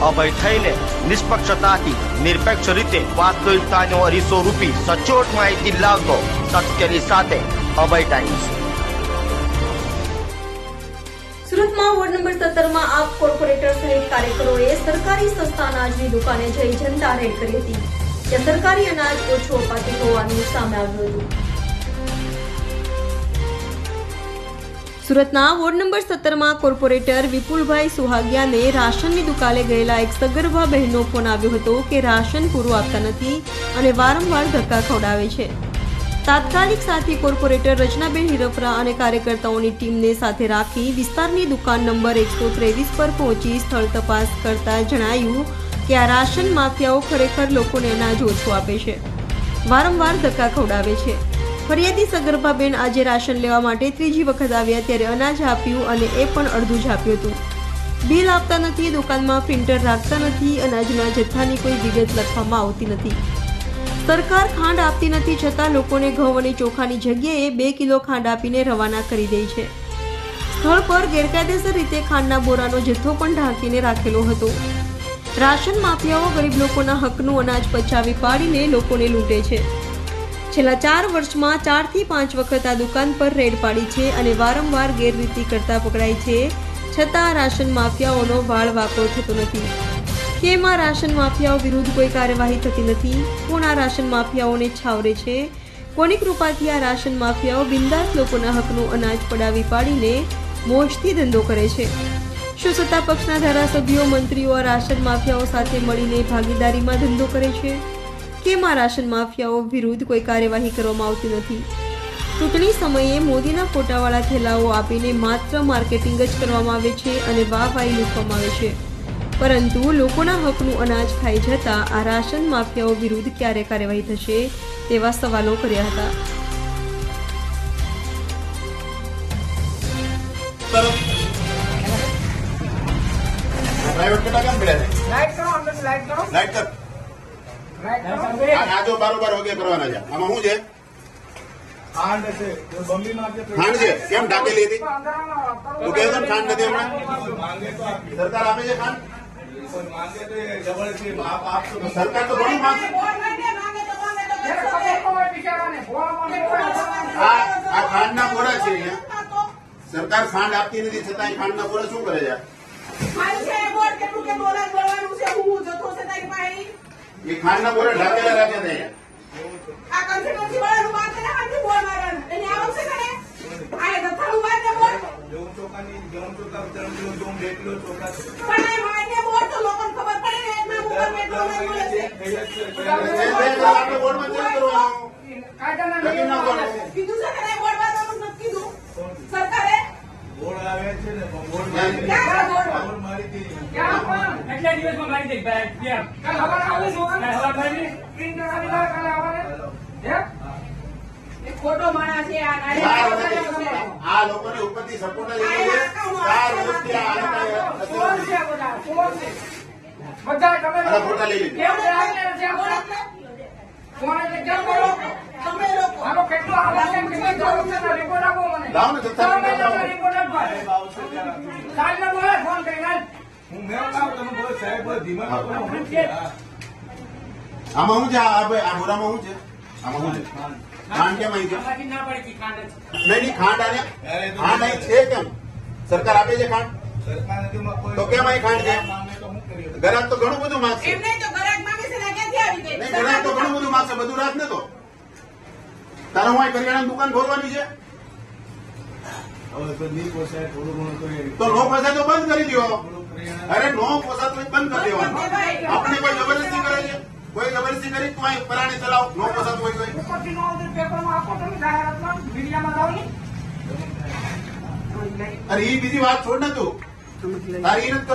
અભય થઈને નિષ્પક્ષતાથી, નિરપેક્ષ રીતે વાસ્તવિકતાનો અરીસો રૂપી સચોટ માહિતી લાવતો સત્યની સાથે અભય ટાઈમ્સ. સુરતમાં વોર્ડ નંબર સત્તરમાં આપ કોર્પોરેટર સહિત કાર્યકરોએ સરકારી સંસ્થા અનાજની દુકાને જઈ જનતા રેડ કરી હતી ત્યાં સરકારી અનાજ ઓછું અપાતું હોવાનું સામે આવ્યું હતું. સુરતના વોર્ડ નંબર સત્તરમાં કોર્પોરેટર વિપુલભાઈ સુહાગિયાને રાશનની દુકાને ગયેલા એક સગર્ભા બહેનનો ફોન આવ્યો હતો કે રાશન પૂરું આપતા નથી અને વારંવાર ધક્કા ખવડાવે છે. તાત્કાલિક સાથી કોર્પોરેટર રચનાબેન હિરફરા અને કાર્યકર્તાઓની ટીમને સાથે રાખી વિસ્તારની દુકાન નંબર એકસો ત્રેવીસ પર પહોંચી સ્થળ તપાસ કરતા જણાયું કે આ રાશન માફિયાઓ ખરેખર લોકોને અનાજ ઓછું આપે છે. વારંવાર ધક્કા ખવડાવે છે. ફરિયાદી સગર્ભાબેન આજે રાશન લેવા માટે ત્રીજી વખત આવ્યા ત્યારે અનાજ આપ્યું અને એ પણ અડધું જ હતું. બિલ આપતા નથી, દુકાનમાં પ્રિન્ટર રાખતા નથી, અનાજના જથ્થાની કોઈ વિગત લખવામાં આવતી નથી. સરકાર ખાંડ આપતી નથી છતાં લોકોને ઘઉં અને ચોખાની જગ્યાએ બે કિલો ખાંડ આપીને રવાના કરી દે છે. સ્થળ પર ગેરકાયદેસર રીતે ખાંડના બોરાનો જથ્થો પણ ઢાંકીને રાખેલો હતો. રાશન માફિયાઓ ગરીબ લોકોના હકનું અનાજ પચાવી પાડીને લોકોને લૂંટે છે. છેલ્લા ચાર વર્ષમાં ચારથી પાંચ વખત આ દુકાન પર રેડ પાડી છે અને વારંવાર ગેરરીતિ કરતા પકડાય છે. છતાં રાશન માફિયાઓનો વાળ વાકો થતો નથી. કેમાં રાશન માફિયાઓ વિરુદ્ધ કોઈ કાર્યવાહી થતી નથી? કોણ આ રાશન માફિયાઓને છાવરે છે? કોની કૃપાથી આ રાશન માફિયાઓ બિંદાસ લોકોના હકનું અનાજ પડાવી પાડીને મોજથી ધંધો કરે છે? શું સત્તા પક્ષના ધારાસભ્યો, મંત્રીઓ રાશન માફિયાઓ સાથે મળીને ભાગીદારીમાં ધંધો કરે છે? કેમ રાશન માફિયાઓ વિરુદ્ધ કોઈ કાર્યવાહી કરવામાં આવતી નથી? ચૂંટણી સમયે મોદીના ફોટાવાળા થેલાઓ આપીને માત્ર માર્કેટિંગ જ કરવામાં આવે છે અને વાહવાહી લૂંટવામાં આવે છે. પરંતુ લોકોના હકનું અનાજ ખાઈ જતા આ રાશન માફિયાઓ વિરુદ્ધ ક્યારે કાર્યવાહી થશે તેવા સવાલો કર્યા હતા. લાઈટ કરો લાઈટ કરો. લાઈટ કર. આજો બારોબાર વગે કરવાના છે. આમાં શું છે? ખાંડ છે. કેમ ઢાંકેલી હતી. તું કહે ખાંડ નથી હમણાં? માંગે સરકાર આપે છે ખાંડ? સરકાર તો ઘણું હોય. આ ખાંડના બોરા છે અહીંયા. સરકાર ખાંડ આપતી નથી છતાં ખાંડના બોરા શું કરે છે? એ ખાંડના બોરા ઢાંકેલા રાખે છે કિલો બે કિલો આપણે ચેક કરવાનું. કાયદાના નાખવાનું. સરકારે? બોર્ડ આવે છે ને મારી બેગ કેમ કાલ હવારે આવું છું. કાંઈ હવા મારી પ્રિન્ટ કરાવી દો કાલે હવારે. હે? ખોટો માણસ છે આ ચાર આ લોકોની ઉપરથી સપોર્ટ જ ચાર વર્ષથી આ લોકોએ છે બધા, ચોર છે. બધા તમે ફોટા લઈ લીધા કેમ રાખેલા છે આ ફોન? ફોન એટલે કેમ બોલો? તમે લોકો આનો કેટલો કેટલી જરૂર છે રિપોર્ટ આપો મને. લાવો ને જથ્થા. રિપોર્ટ આપો. બોલે ફોન કરીને આમાં શું છે. આ ભાઈ આ બોરામાં શું છે? આમાં શું છે? ખાંડ કેમ અહીં છે? નહીં નહીં ખાંડ આને ખાંડ અહીં છે કેમ? સરકાર આપે છે ખાંડ? તો કેમ અહીં ખાંડ છે? ગરાક તો ઘણું બધું માગશે. ગરાક આવી તો ઘણું બધું માગશે બધું રાત ને તો. તારે હું અહીં કરિયાણાની દુકાન ખોલવાની છે? તો નો પૈસા તો બંધ કરી દો અરે નો પોસા હોય બંધ કરી દેવાનું. આપણે કોઈ જબરદસ્તી કરે છે? કોઈ જબરદસ્તી કરી? કોઈ અહીં પરાણે ચલાવ. નો પોસાતું હોય તો ને. અરે એ બીજી વાત છોડ ને તું. તારી નથી